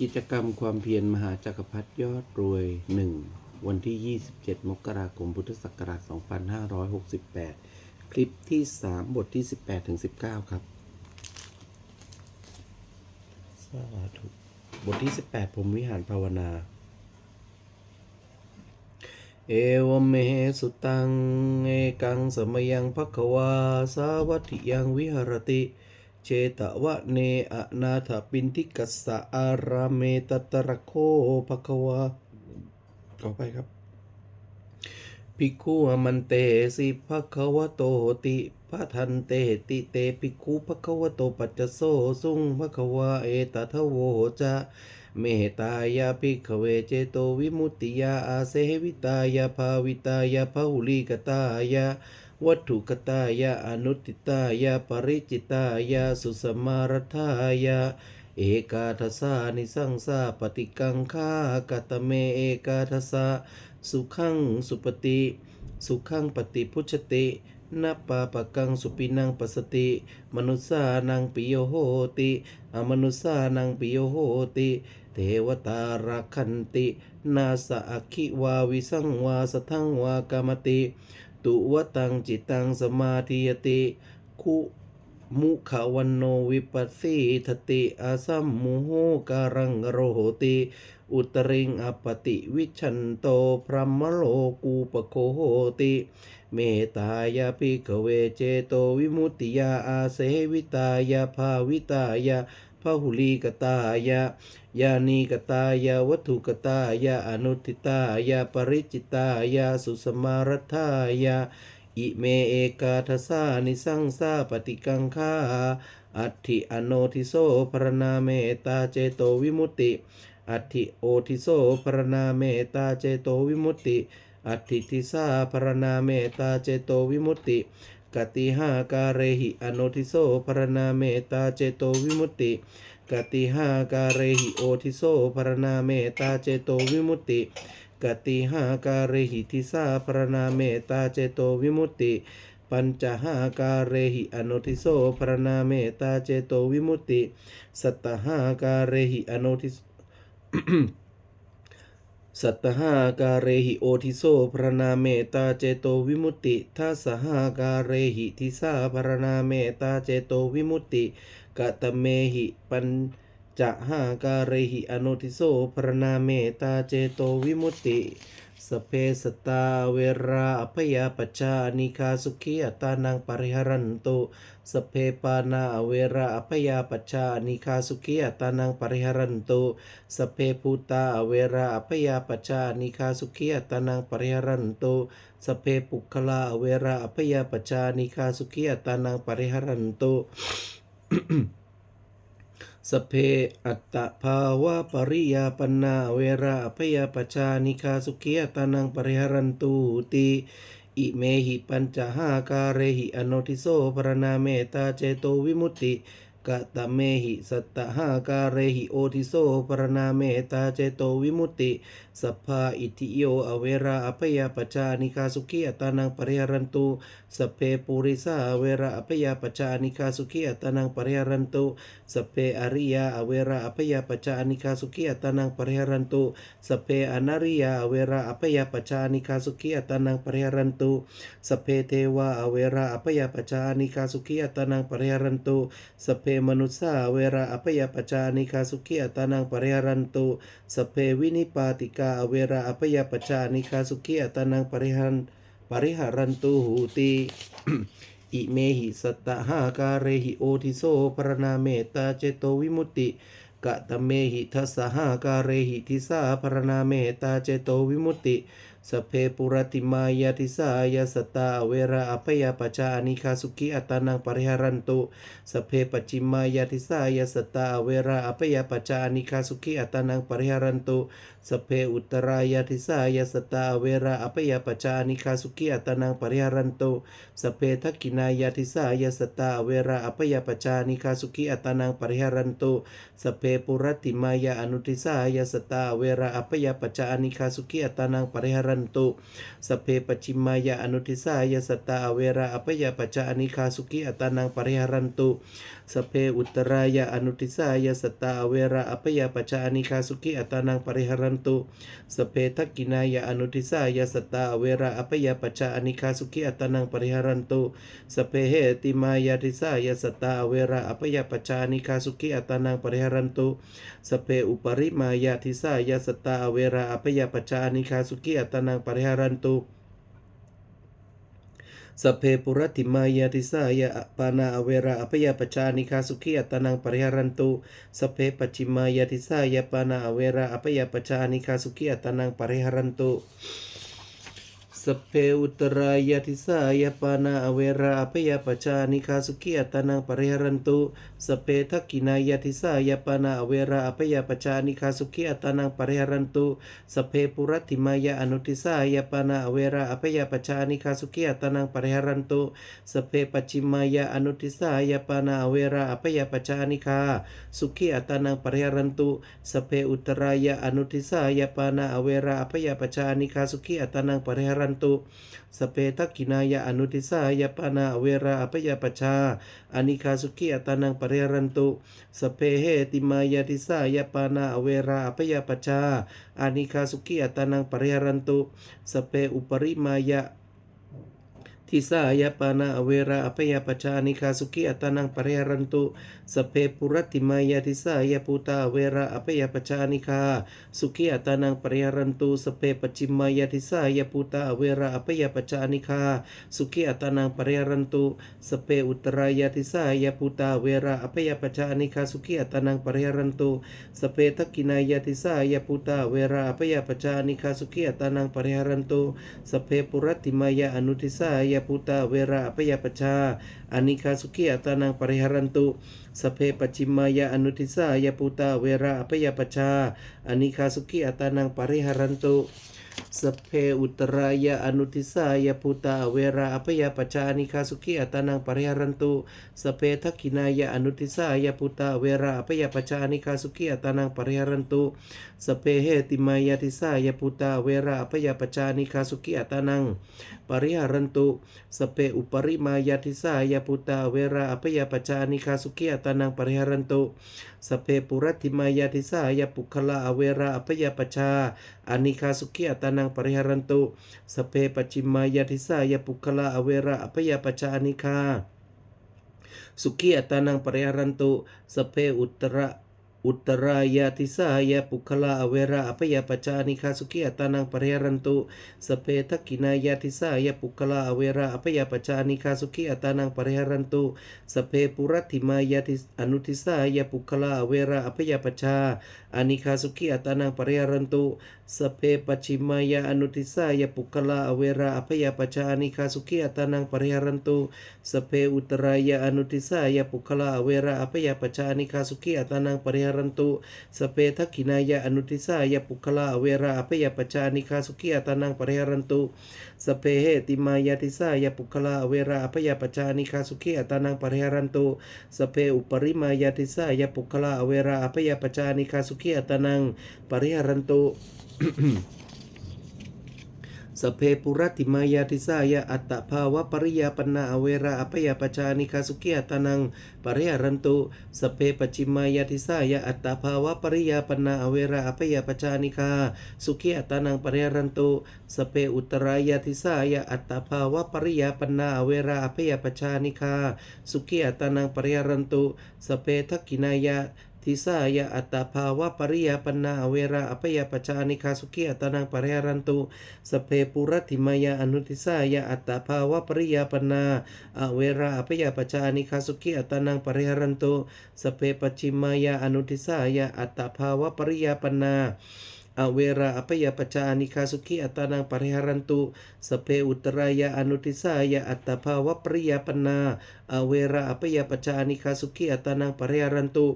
กิจกรรมความเพียรมหาจักรพรรดิยอดรวย1วันที่ 27 มกราคม พุทธศักราช 2568 คลิปที่ 3 บทที่ 18 ถึง 19 ครับ สาธุบทที่ 18 ผมวิหารภาวนา เอวเมสุตัง เอกังสมยังภควา สาวัติยังวิหรติ เชตวะเนอนาถปินทิกัสสะอารามเมตตระโคภควาขอไปครับภิกขุมันเตสิภควโตติพะทันเตติเตภิกขุภควโตปัจจโสสุงภควาเอตทโวจะเมตายาภิกขเวเจโตวิมุตติยาอาเสวิตายาภาวิตายาภาหุลิกตายา วัตถุกตายะอนุติตายะปริจิตายะสุสมารทายะเอกาทสานิสังสาปฏิกังคากตเมเอกาทสาสุขังสุปฏิสุขังปฏิพุชตินัปปาปะกังสุปินังปัสติ มนุสานังปิโยโหติอมนุสานังปิโยโหติ เทวตารักขันติ นาสะอัคคิวาวิสังวาสทังวากามติ ตุวตังจิตังสมาธิยติ คุมุขวันโนวิปัสสีทติอาสัมมุโหการังโรโหติ อุตริงอปติวิชันโตพรหมโลกูปโคโหติ เมตายาภิกเวเจโตวิมุตติยาอาเสวิตายาภาวิตายา พหุลีกตายายานีกตายาวัตถุกตายาอนุทิตายาปริจิตายาสุสมารทายาอิเมเอกาทสานิสังสาปฏิกังคาอัตถิอโนทิโสพรณาเมตาเจโตวิมุตติอัตถิโอทิโสพรณาเมตาเจโตวิมุตติอัตถิทิสาพรณาเมตาเจโตวิมุติ ติกติหาการเรหิอโนทิโสพรณาเมตาเจ สัตหาการเรหิโอทิโสพระนาเมตาเจโตวิมุตติทัสหาการเรหิทิสาพระนาเมตาเจโตวิมุตติกะตะเมหิปัญจะหาการเรหิอนุทิโสพระนาเมตาเจโตวิมุตติ สเพสตาเวราอภยาปชานิคาสุขีอัตานังปริหรันตุสเพปานาเวราอภยาปชานิคาสุขีอัตานังปริหรันตุสเพภูตาเวราอภยาปชานิคาสุขีอัตานังปริหรันตุสเพปุคลาเวราอภยาปชชานิคาสุขีอัตานังปริหรันตุ สเพอัตตภาวะปริยาปนาเวระอภยปชานิคาสุขียตานังปริหรันตุติอิเมหิปัญจหาการเรหิอโนทิโสพรณาเมตาเจโตวิมุตติ กะตะเมหิสัตตหาการเรหิโอทิโสปรณาเมตาเจโตวิมุตติสัพพาอิทิโยอเวราอภยปชานิคาสุขียตานังปริหรันตุสเพปุริสาเวระอภยปชานิคาสุขียตานังปริหรันตุสเพอริยาอเวราอภยปชานิคาสุขีอัตานังปริหรันตุสเพอนาริยาอเวราอภยปชานิคาสุขีอัตานังปริหรันตุสเพเทวาอเวราอภยปชานิคาสุขีอัตานังปริหรันตุสเพมนุสสาเวราอภยปชานิคาสุขีอัตานังปริหรันตุสเพวินิปาติกาเวราอภยปชานิคาสุขีอัตานังปริหันปริหรันตุหูติอิเมหิสัตตหาการเรหิโอทิโสปรณาเมตตาเจโตวิมุตติกะตะเมหิทัสสหาการเรหิทิสาปรณาเมตตาเจโตวิมุตติ สเพปุรติมายาทิสายาสตาเวระอภยปชานิคาสุขีอัตานังปริหรันตุสเพปจิมายาทิสายาสตาเวระอภยปชานิคาสุขีอัตานังปริหรันตุ สเพอุตรายาทิสายาสตาเวระอภยปชานิคาสุขีอัตานังปริหรันโตสเพทักกินายาทิสายาสตาเวระอภยปชานิคาสุขีอัตานังปริหรันโตสเพปุรติมายาอนุทิสายาสตาเวระอภยปชานิคาสุขีอัตานังปริหรันรันตุสเพปจจิมายะอนุทิสายสตาเวราอปยปัจจานิคาสุกิอัตานังปริหารันโตสเพอุตรายะอนุทิสายสตาเวราอปยปัจจานิคาสุกิอัตานังปริหารันตุ สเพทักกินายะอนุทิสายาสตา เวราอปยปัจจานิคาสุขีอัตานังปริหารันตุ สเพเหติมายาทิสายาสตา เวราอปยปัจจานิคาสุขีอัตานังปริหารันตุ สเพอุปริมายาทิสายาสตา เวราอปยปัจจานิคาสุขีอัตานังปริหารันตุ สเพปุรติมายาติสายะปานาอเวราอภยปจานิคาสุขีอัตนังปริหารันตุสเพปัจิมายาติสายะปานาอเวราอภยปจานิคาสุขีอัตนังปริหารันตุสเพอุตรายาติสายะปานาอเวราอภยปจานิคาสุขีอัตนังปริหารันตุ สเพทักกินายาติสายปนาอเวราอภยปจานิคาสุขีอัตนังปริหารันตุสเพปุรติมายาอนุติสายปนาอเวราอภยปจานิคาสุขีอัตนังปริหารันตุสเพปัจจิมายาอนุติสายปนาอเวราอภยปจานิคาสุขีอัตานังปริหารันตุสเพอุตรายาอนุติสายปนาอเวราอภยปจานิคาสุขีอัตานังปริหารันตุ สเปทักกินายาอนุติสายปานาเวราอภยปชาอานิคาสุขีอัตานังปริรันตุสเปเหติมายาติสายปานาเวราอภยปชาอานิคาสุขีอัตานังปริรันตุสเปอุปริมายา ทิสายปานาเวราอภยปชานิคาสุขีอัตนังปริหารันตุสเพปุรติมายาทิสายปุตาเวราอภยปชานิคาสุขีอัตนังปริหารันตุสเพปจิมายาทิสายปุตาเวราอภยปชานิคาสุขีอัตนังปริหารันตุสเพอุตรายาทิสายปุตาเวราอภยปชานิคาสุขีอัตนังปริหารันตุสเพทักกินายาทิสายปุตาเวราอภยปชานิคาสุขีอัตนังปริหารันตุสเพปุรติมายาอนุทิสายยพุตาเวราอภยปชาอานิคาสุขีอัตานังปริหารันตุสเพปจิมมายาอนุทิสายพุตาเวราอภยปชาอานิคาสุขีอัตานังปริหารันตุ สเพอุตรายาอนุทิสายปุตาเวราอภยปชาอานิคาสุขีอัตานังปริหารันตุสเพทักขินายาอนุทิสายปุตาเวราอภยปชาอานิคาสุขีอัตานังปริหารันตุสเพเหติมายาทิสายปุตาเวราอภยปชาอานิคาสุขีอัตานังปริหารันตุสเพอุปริมายาทิสายปุตาเวราอภยปจานิคาสุขีอัตานังปริหารันตุสเพปุรติมายาทิสายปุคละอเวราอภยปชา อานิคาสุขีอัตานังปริหารันตุสเพปจิมายาทิสายปุคละอเวราอภยปชาอานิคาสุขีอัตานังปริหารันตุสเพอุตระอุตรายาติสายะปุคละอเวระอภยปจานิคาสุขีอัตานังปริหารันตุสเพทักกินายาติสายะปุคละอเวระอภยปจานิคาสุขีอัตานังปริหารันตุสเพปุรัติมายาติอนุติสายะปุคละอเวระอภยปชา อานิคาสุขีอัตานังปริหารันตุสเพปัจฉิมายาอนุติสายะปุคละอเวระอภยปชาอานิคาสุขีอัตานังปริหารันตุสเพอุตรายาอนุติสายะปุคละอเวระอภยปชาอานิคาสุขีอัตานังปริหารันตุสเพทักขินายะอนุติสายะปุคละอเวระอภยปชาอานิคาสุขีอัตานังปริหารันตุ สเพเหติมายาติสายาปุคลาอเวระอภยาปชาอานิคาสุขีอัตานังปริหารันตุสเพอุปริมายาติสายาปุคลาอเวระอภยาปชาอานิคาสุขีอัตานังปริหารันตุ สเพปุรติมายาติสายะอัตตภาวะปริยาปนาอเวระอภยปชานิคาสุขีอัตานังปริหารันตุสเพปจิมายาติสายะอัตตภาวะปริยาปนาอเวระอภยปชานิคาสุขีอัตานังปริหารันตุสเพอุตรายาติสายะอัตตภาวะปริยาปนาอเวระอภยปชานิคาสุขีอัตานังปริหารันตุสเพทักกินายะ ทิสายะอัตตาภาวะปริยาปนาอเวระอภยปชานิคาสุขีอัตนังปริหารันตุสเพปุรติมายาอนุทิสายะอัตตาภาวะปริยาปนาอเวระอภยปชานิคาสุขีอัตนังปริหารันตุสเพปชิมายาอนุทิสายะอัตตาภาวะปริยาปนา อเวระอภยปชานิคาสุขีอัตานังปริหารันตุสเพอุตรายะอนุทิสายะอัตตภาวะปริยาปนาอเวระอภยปชานิคาสุขีอัตานังปริหารันตุ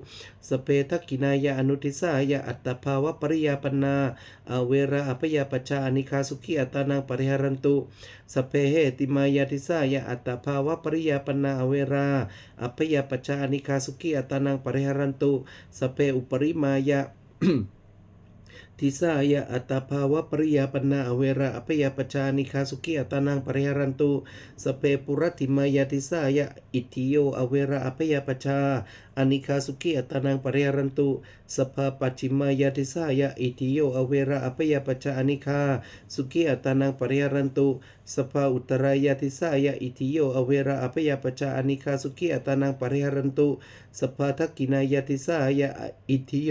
สเพทักกินายะอนุทิสายะอัตตภาวะปริยาปนาอเวระอภยปชานิคาสุขีอัตานังปริหารันตุสเพเหติมายาติสายะอัตตภาวะปริยาปนาอเวราอภยปชานิคาสุขีอัตานังปริหารันตุสเพอุปริมายะ ทิสายะอัตภาวะปริยาปนาเวระอภยปชานิคาสุขีอัตานังปริหารันตุสเปปุรติมายาติสายะอิทิโยอเวระอภยปชาอนิคาสุขีอัตานังปริหารันตุสภาปัจิมายาติสายะอิทิโยอเวระอภยปชาอนิคาสุขีอัตานังปริหารันตุสภาอุตรายาติสายะอิทิโยอเวระอภยปชาอนิคาสุขีอัตานังปริหารันตุสภาทักกินายาติสายะอิทิโย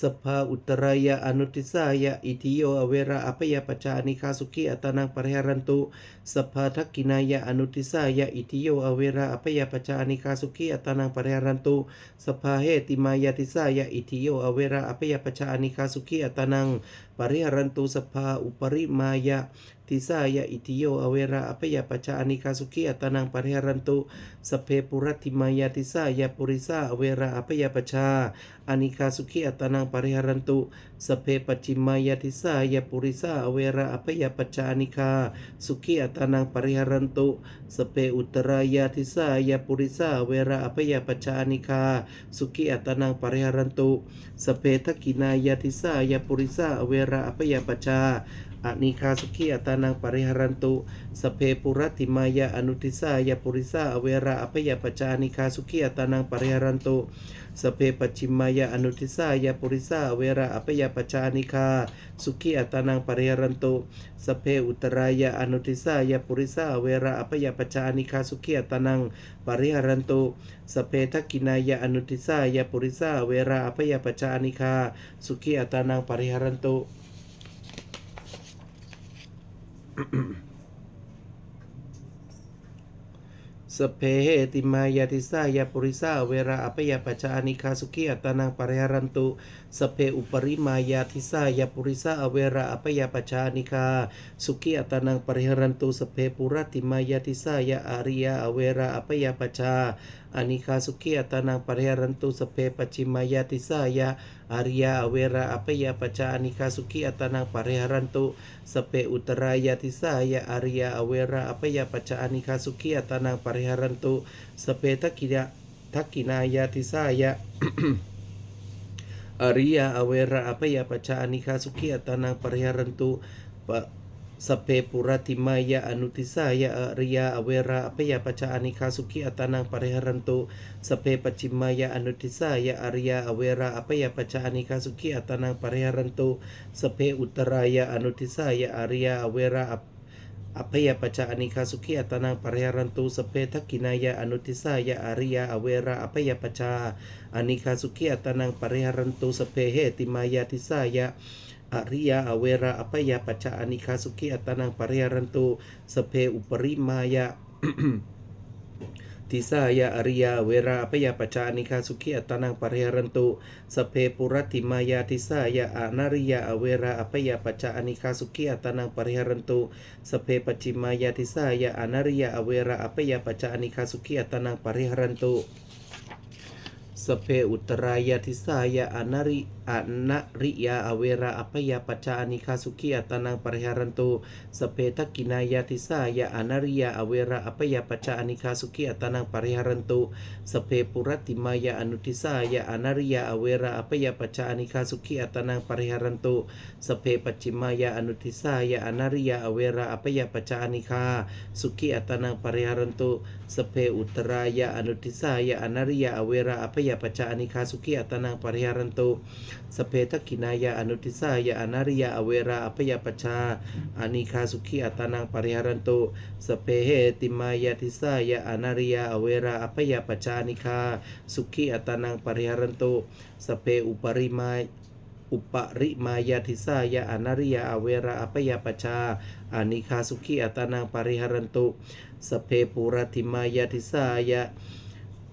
รติมายะอุติสายะอิทิโยอเวระอภานิกาสุขีอัตนังปริหารันตุสัพพาปัจจิมายะอนุติสายะอิทิโยอเวระอภยปัจาอเวราอเวราพัจจานิคาสุขีอัตนังปริหารันตุสัพพาอุตรายะอนุติสายะอิทิโยอเวระอภาอัตนังปริหารันตุสัพพะทักกินายะอนุติสายะอิทิโยอเวระอภยปจานิคาสุขีอัตนังปริหารันตุสัพพะเหติมายาติสายะอิทิโยอเวระอภยปจานิคาสุขีอัตนังปริหารันตุสภาอุปริมายะติสายะอิทิโยอเวระอภยปจานิคาสุขีอัตานังปริหารันตุสเพปุรติมายาติสายะปุริสาอเวระอภยปชาอานิคาสุขีอัตานังปริหารันตุ สเพปัจิมายติสายปุริสาเวระอภยปัจานิคา สุขีอัตานังปริหารันตุสเพอุตรายาติสายปุริสาเวระอภยปัจานิคา สุขีอัตานังปริหารันตุสเพทกินายติสายปุริสาเวระอภยปัจา อานิคาสุขีอัตานังปริหารันตุสเปปุรติมายาอนุติสายาปุริสาเวระอภยปชานิคาสุขีอัตานังปริหารันตุสเปปัจฉิมายาอนุติสายาปุริสาเวระอภยปชานิคาสุขีอัตานังปริหารันตุสเพอุตรายะอนุติสายะปุริสาเวระอภยปชานิคาสุขีอัตานังปริหารันตุสเพทักกินายะอนุติสายะปุริสาเวระอภยปชานิคาสุขีอัตานังปริหารันตุ สพเพติมายาติสายาปุริสาเวราอภยปชานิคาสุขีอัตานังปริหารันตุ สเพอุปริมายาติสายาปุริสาเวระอภยปชานิคา สุขีอัตานังปริหรันตุสเพปุรติมายาติสายาอาริยาเวระอภยปชาอานิคาสุขีอัตานังปริหรันตุสเพปัจฉิมายาติสายาอาริยาเวระอภยปชาอานิคาสุขีอัตานังปริหรันตุสเพอุตรายาติสายาอาริยาเวระอภยปชาอานิคาสุขีอัตานังปริหรันตุสเพทักกิยะทักกินายาติสายะ อริยาอเวระอภยปชานิคาสุขีอัตานังปริหารันตุปะสเพปุรติมายะอนุติสายะอริยาอเวระอภยปชานิคาสุขีอัตานังปริหารันตุสเพปจจิมายะอนุติสายะอริยาอเวระอภยปชานิคาสุขีอัตานังปริหารันตุสเพอุตรายะอนุติสายะอริยาอเวระออภยปชา อภัยปัจจานิคาสุขีอัตนังปริหารันตุสพเพทักกินายาอนุติสายาอาริยาอเวระอภยปัจจาอนิคาสุขีอัตนังปริหารันตุสเพเฮติมายาติสายาอริยาอเวระอภยปัจจาอนิคาสุขีอัตนังปริหารันตุสเพอุปริมายา ติสายะอริยาเวราอภยปชานิคาสุขีอัตนังปริหารันตุสเพปุรติมายาติสายะอานาริยาอเวราอภยปชานิคาสุขีอัตนังปริหารันตุสเพปจิมายาติสายะอานาริยาอเวราอภยปชานิคาสุขีอัตนังปริหารันตุสเพอุตรายาติสายะอานาริอานาริยาอเวราอภยาปชานิคาสุขีอัตนังปริหารันตุสเพทักกินายาติสายะอนาริยาอเวระอภยาปชานิคาสุขีอัตนังปริหารันตุสเพปุรติมายะอนุติสายะอนาริยาอเวระอภยาปชานิคาสุขีอัตนังปริหารันตุสเพปัจจิมายะอนุติสายะอนาริยาอเวระอภยาปชานิคาสุขีอัตนังปริหารันตุสเพอุตรายะอนุติสายะอนาริยาอเวระอภยาปชานิคาสุขีอัตนังปริหารันตุสเพทักกินายะอนุติสายะอนาริยาอเวราอภยปชาอานิคาสุขีอัตานังปริหารันตุสเพเหติมายาติสายะอนาริยาอเวราอภยปชานิคาสุขีอัตานังปริหารันตุสเพอุปริมาอุปริมายาติสายะอนาริยาอเวราอภยปชาอานิคาสุขีอัตานังปริหารันตุสเพปุรติมายาติสายะ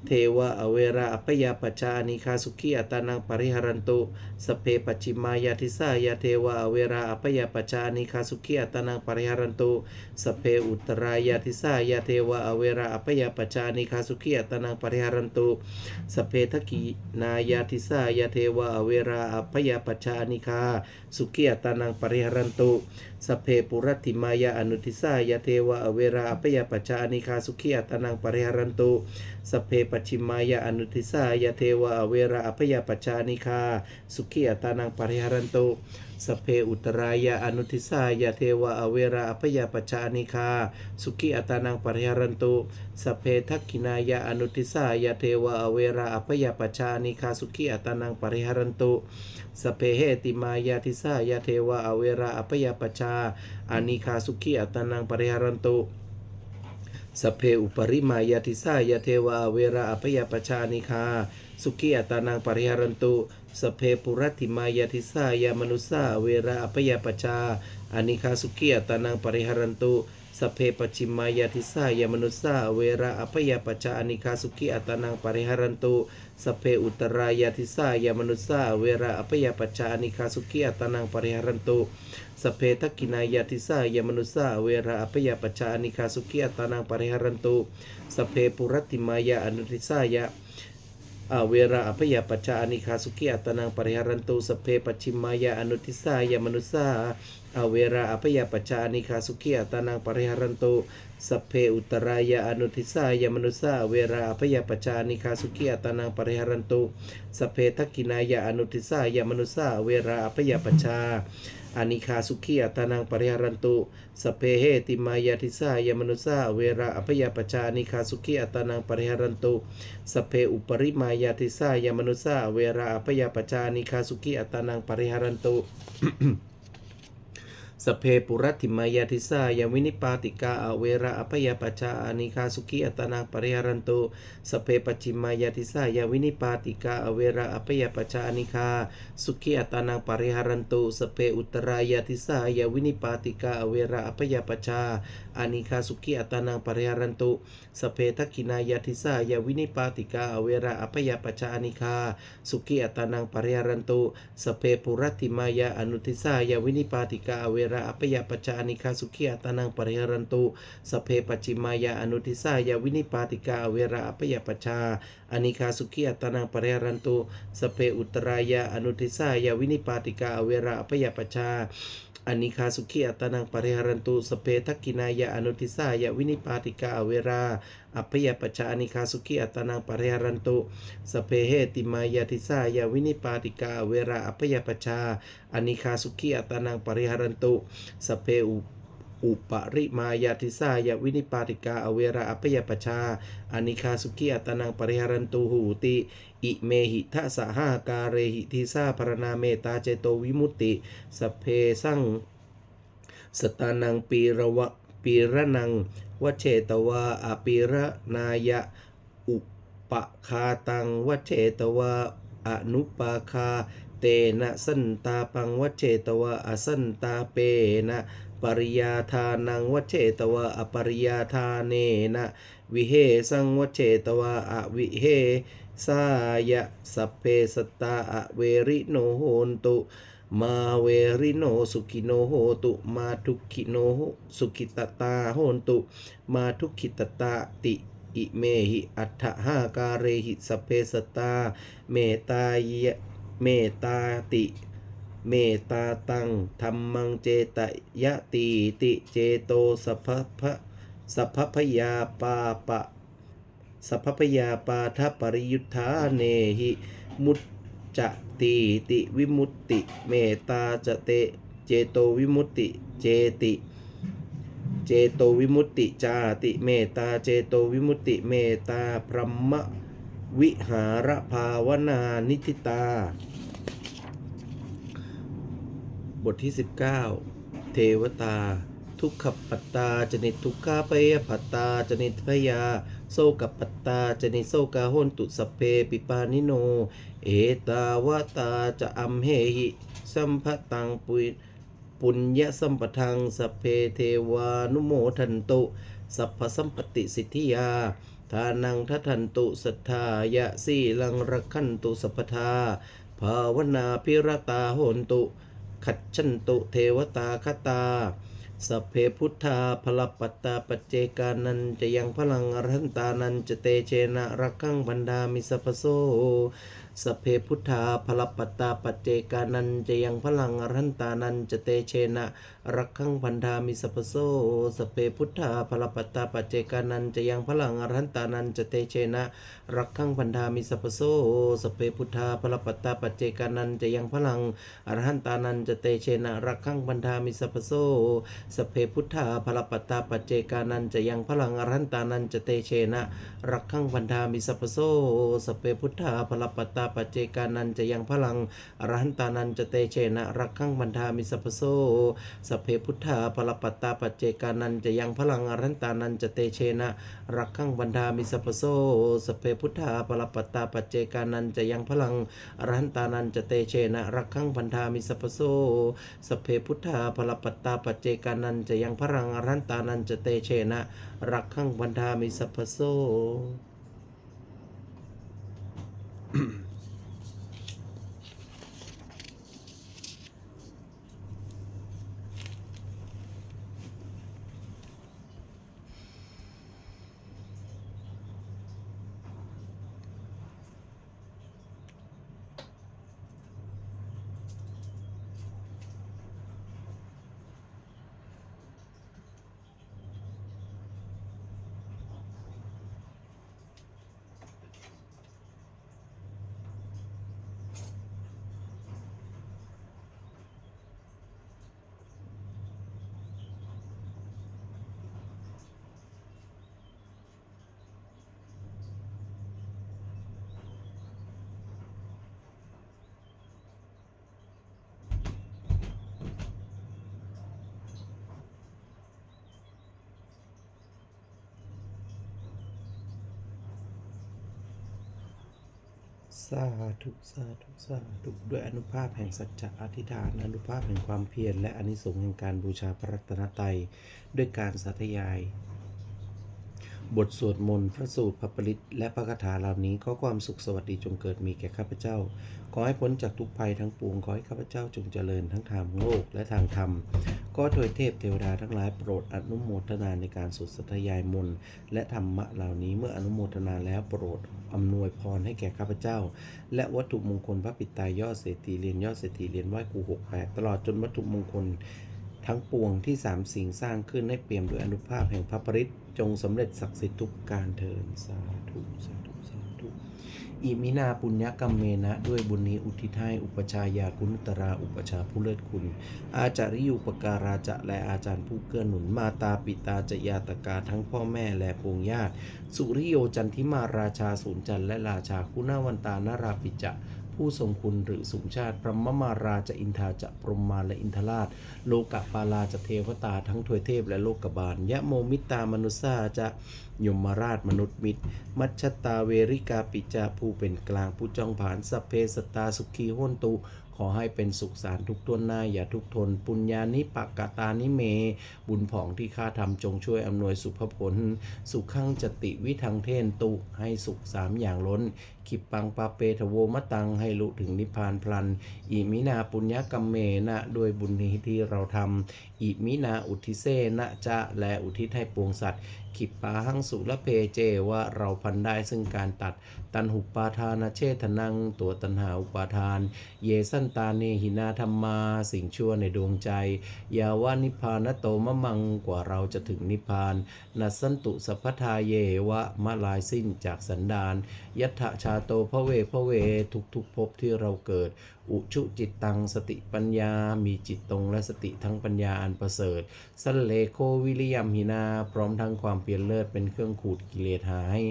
เทวะอเวราอัปยาปชานิคาสุขีอัตานังปริหารันตุสเพปัจิมายาทิสายาเทวะอเวราอัปยาปชานิคาสุขีอัตานังปริหารันตุสเพอุตรายาทิสายาเทวะอเวราอัปยาปชานิคาสุขีอัตานังปริหารันตุสเพทกีนายาทิสายาเทวะอเวราอัปยาปชานิคาสุขีอัตานังปริหารันตุสเพปุรัติมายาอนุทิสายาเทวะอเวราอัปยาปชานิคาสุขีอัตานังปริหารันตุสเพปัจฉิมายาอนุทิสายาเทวะอเวระอภยปัจจานิคา สุขีอัตานังปริหารันตุสเพอุตรายาอนุทิสายาเทวะอเวระอภยปัจจานิคา สุขีอัตานังปริหารันตุสเพทักขินายาอนุทิสายาเทวะอเวระอภยปัจจานิคาสุขีอัตานังปริหารันตุสเพเหติมายาทิสายาเทวะอเวระอภยปัจจาอานิคาสุขีอัตานังปริหารันตุ สเพอุปริมายาติสายาเทวาเวราอภยปชานิคา สุขีอัตานังปริหารันตุ สเพปุรติมายาติสายามนุสาเวราอภยปชาอนิคาสุขีอัตานังปริหารันตุสเพปชิมายาติสายามนุสาเวราอภยปชาอนิคาสุขีอัตานังปริหารันตุ สเพอุตรายาติสายามนุสาเวระอภยปชาอานิคาสุขีอัตนังปริหารันตุสเพทักกินายาติสายามนุสาเวระอภยปชานิคาสุขีอัตนังปริหารันตุสเพปุรติมายาอนุทิสายะอาเวระอภยปชานิคาสุขีอัตนังปริหารันตุสเพปัจฉิมายาอนุทิสายามนุสา อเวระอภยปชานิคาสุขีอัตานังปริหารันตุสพเพอุตรายาอนุทิสายมนุสาเวระอภยปชานิคาสุขีอัตานังปริหารันตุสพเพทักกินายาอนุทิสายมนุสาเวระอภยปชาอานิคาสุขีอัตานังปริหารันตุสเพเหติมายาทิสายมนุสาเวระอภยปชานิคาสุขีอัตานังปริหารันตุสเพอุปริมายาทิสายมนุสาเวระอภยปชานิคาสุขีอัตานังปริหารันตุ สเพปุรัติมายาทิสายาวินิปาติกาอเวระอภยปชาอานิคาสุขีอัตนังปริหารันตุสเพปัจฉิมายาทิสายาวินิปาติกาอเวระอภยปชาอานิคาสุขีอัตนังปริหารันตุสเพอุตรายาทิสายาวินิปาติกาอเวระอภยปชาอานิคาสุขีอัตนังปริหารันตุสเพทักินายาทิสายาวินิปาติกาอเวระอภยปชาอานิคาสุขีอัตนังปริหารันตุสเพปุรัติมายาอนุทิสายาวินิปาติกาอเวระอภยปชาอานิคาสุขีอัตานังปริหารันตุสเพปจิมายาอนุทิสายาวินิปาติกาเวระอภยปชาอานิคาสุขีอัตานังปริหารันตุสเพอุตรายาอนุทิสายาวินิปาติกาเวระอภยปชา อนิคาสุขีอัตานังปริหารันตุสเพทักกินายะอนุทิสายะวินิปาติกาอเวรา อัพยปชาอานิคาสุขีอัตานังปริหารันตุสเพเหติมายาทิสายะวินิปาติกาอเวราอัพยปชาอนิคาสุขีอัตานังปริหารันตุสเพอุ อุปริมายาทิสายวินิปาติกาอเวราอัพยปชาอานิคาสุขีอัตนังปริหารันตุหูติ อิเมหิทะสหาการเรหิทิสาพรณาเมตาเจโตวิมุตติ สเพสังสตานังปีระวะปีระนังวเชตวาอปีระนายะอุปคาตังวเชตวาอนุปาคาเตนะสันตาปังวเชตวาอสันตาเปนะ ปริยาทานังวัเชตวาอปริยาทานเนนะวิเหสังวัเชตวาอวิเหสายะสัพเพสตาอเวริโนโหนตุมาเวริโนสุขิโนโหตุมาทุกขิโนสุขิตตาโหนตุ มาทุกขิตตาติอิเมหิอัฏฐหาการเรหิสพเพสตาเมตายะเมตาติ เมตาตังธรรมังเจตยะตีติเจโตสัพพะสัพพยาปาปะสัพพยาปาทปริยุทธาเนหิมุตจะตีติวิมุตติ เมตาจเตเจโตวิมุตติเจติเจโตวิมุตติจาติเมตาเจโตวิมุตติเมตาพรหมวิหารภาวนานิทิตา บ ทที่ 19 เทวตา ทุกขปัตตาจนิทุกขาปยปัตตาจนิพยา โซกปัตตาจนิโซกาหนตุสเพปิปานิโน เอตาวตาจะอัมเหหิสัมภตังปุยปุญญสัมปทังสเพเทวานุโมทันตุ สัพพสัมปติสิทธิยาทานังทัทันตุสัทธายะสีลังรักขันตุสัพพทาภาวนาพิรตาโหนตุ ขัดชันตุเทวตาคตาสเพพุทธาพลปัตตาปัจเจกานันจะยังพลังอรหันตานันจะเตเชนะรักขังบันดามิสัพโซสเพพุทธาพลปัตตาปัจเจกานันจะยังพลังอรหันตานันจะเตเชนะรักขังพันธามิสัพโซสเพพุทธาพลปัตตาปัจเจกานันจะยังพลังอรหันตานันจะเตเชนะ รักขังพันธามิสัพโซสเพพุทธาพลปัตตาปัจเจกานันจะยังพลังอรหันตานันจะเตเชนะ รักขังพันธามิสัพโซสเพพุทธาพลปัตตาปัจเจกานันจะยังพลังอรหันตานันจะเตเชนะ รักขังพันธามิสัพโซสเพพุทธาพลปัตตาปัจเจกานันจะยังพลังอรหันตานันจะเตเชนะ รักขังพันธามิสัพโซสัพเพพุทธาพลปัตตาปัจเจกานันจะยังพลังอรันตานันจะเตเชนะ รักขังบรรดามิสัพพโซสัพเพพุทธาพลปัตตาปัจเจกานันจะยังพลังอรันตานันจะเตเชนะ รักขังบรรดามิสัพพโซสัพเพพุทธาพลปัตตาปัจเจกานันจะยังพลังอรันตานันจะเตเชนะ รักขังบรรดามิสัพพโซ สาธุสาธุสาธุด้วยอนุภาพแห่งสัจจะอธิษฐานอนุภาพแห่งความเพียรและอนิสงส์แห่งการบูชาพระรัตนตรัยด้วยการสาธยาย บทสวดมนต์พระสูตรพระปริตและพระคาถาเหล่านี้ขอความสุขสวัสดีจงเกิดมีแก่ข้าพเจ้า ขอให้พ้นจากทุกภัยทั้งปวงขอให้ข้าพเจ้าจงเจริญทั้งทางโลกและทางธรรม ก็โดยเทพเทวดาทั้งหลายโปรดอนุโมทนาในการสวดสัทยายมนต์และธรรมะเหล่านี้เมื่ออนุโมทนาแล้วโปรดอำนวยพรให้แก่ข้าพเจ้า และวัตถุมงคลพระปิตายยอดเศรษฐีเรียนยอดเศรษฐีเรียนไหว้ครูหกแปดตลอดจนวัตถุมงคล ทั้งปวงที่สามสิ่งสร้างขึ้นให้เปี่ยมด้วยอนุภาพแห่งพระปริตจงสำเร็จศักดิ์สิทธิ์ทุกการเทินสาธุสาธุสาธุอิมินาปุญญกรรมเมนะ ด้วยบุญนี้อุทิศให้อุปชายาคุณตราอุปชาผู้เลิศคุณ อาจาริยุปการาจะและอาจารย์ผู้เกื้อหนุนมาตาปิตาจะยาตกาทั้งพ่อแม่และปวงญาติ สุริโยจันทิมาราชาศูนจันและราชาคุณาวันตานาราปิจะ ผู้ทรงคุณหรือสูงชาติ พระมมาราจะอินทาจะพรหมมาและอินทราช โลกปาลาจะเทวตาทั้งทวยเทพและโลกบาล ยะโมมิตามนุษาจะยมราชมนุษย์มิตร มัชตาเวริกาปิจาผู้เป็นกลางผู้จ้องผานสัพเพสตาสุขีโหนตุขอให้เป็นสุขสารทุกตัวหน้าอย่าทุกทน ปุญญานิปักกตานิเม บุญผ่องที่ข้าทำจงช่วยอำนวยสุภผล สุขังจติวิทังเทนตุให้สุขสามอย่างล้น ขิปปังปาเปทโวมะตังให้ลุถึงนิพพานพลัน อิมินาปุญญกรรมเมนะด้วยบุญนี้ที่เราทำอิมินาอุทิเซนะจะและอุทิศให้ปวงสัตว์ขิปปาหังสุละเพเจว่าเราพันได้ซึ่งการตัด ตันหุปปาทานาเชทนัง ตัวตันหาอุปาทาน เยสันตาเนหินาธรรมา สิ่งชั่วในดวงใจ ยาวานิพพานโตมะมังกว่าเราจะถึงนิพพาน นัสสันตุสัพพทาเยวะมะลายสิ้นจากสันดานยัตถชาโตพระเวพระเวทุกทุกภพที่เราเกิด อุชุจิตตังสติปัญญา มีจิตตรงและสติทั้งปัญญาอันประเสริฐสันเลโควิริยมหินา พร้อมทั้งความเปลี่ยนเลิศเป็นเครื่องขูดกิเลสหาย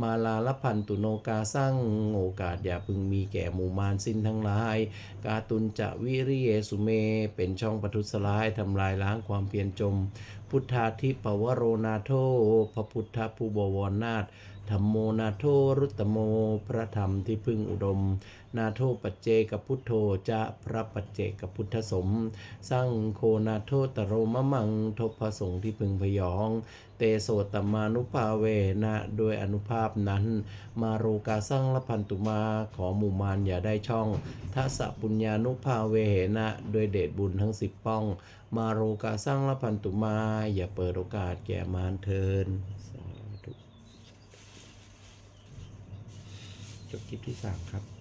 มาลาลพันตุโนกาสร้างโอกาสอย่าพึงมีแก่หมู่มารสิ้นทั้งหลาย กาตุนจะวิริเยสุเม เป็นช่องปทุสลายทำลายล้างความเพียรจม พุทธาธิปวโรนาโทพระพุทธผู้บวรนาถ ธรรมโมนาโทรุตโม พระธรรมที่พึ่งอุดม นาโทปัจเจกพุทโธจะพระปัจเจกพุทธสม สร้างโคนาโทตโรมะมังทพระสงฆ์ที่พึงพยอง เตโสตมานุภาเวนะโดยอนุภาพนั้น มาโรกาสร้างละพันตุมาขอหมู่มารอย่าได้ช่องทัสปุญญานุภาเวนะโดยเดชบุญทั้งสิบป้อง มาโรกาสร้างละพันตุมาอย่าเปิดโอกาสแก่มารเทินสาธุ จบคลิปที่สามครับ